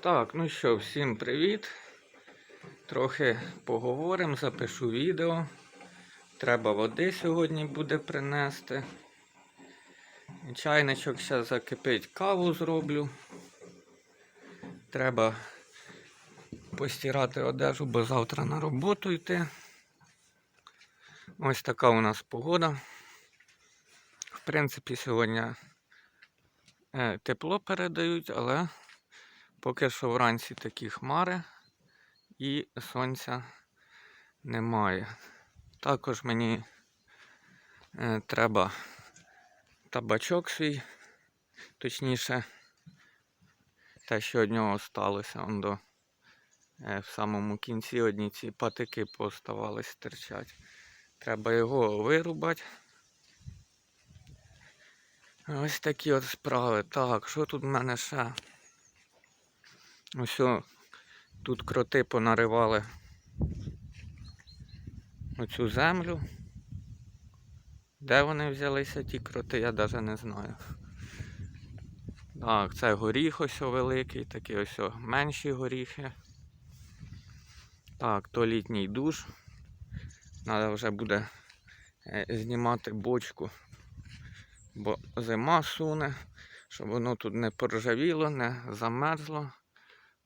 Так, ну що, всім привіт. Трохи поговоримо, запишу відео. Треба води сьогодні буде принести. Чайничок зараз закипить, каву зроблю. Треба постирати одежу, бо завтра на роботу йти. Ось така у нас погода. В принципі, сьогодні е, тепло передають, але Поки що вранці такі хмари і сонця немає. Також мені е, треба табачок свій, точніше, те, що від нього сталося, он до, е, в самому кінці одні ці патики поставались стирчать. Треба його вирубати. Ось такі от справи. Так, що тут в мене ще? Ось тут кроти понаривали оцю землю. Де вони взялися, ті кроти, я навіть не знаю. Так, це горіх ось великий, такі ось менші горіхи. Так, то літній душ. Треба вже буде е, знімати бочку, бо зима суне, щоб воно тут не поржавіло, не замерзло.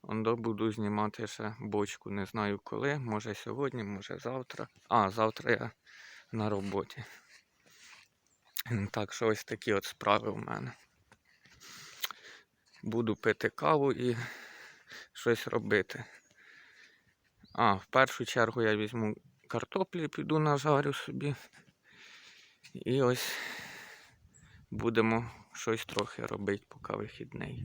Ондо буду знімати ще бочку. Не знаю коли. Може сьогодні, може завтра. А, завтра я на роботі. Так що ось такі от справи в мене. Буду пити каву і щось робити. А, в першу чергу я візьму картоплі, піду нажарю собі. І ось будемо щось трохи робити, поки вихідний.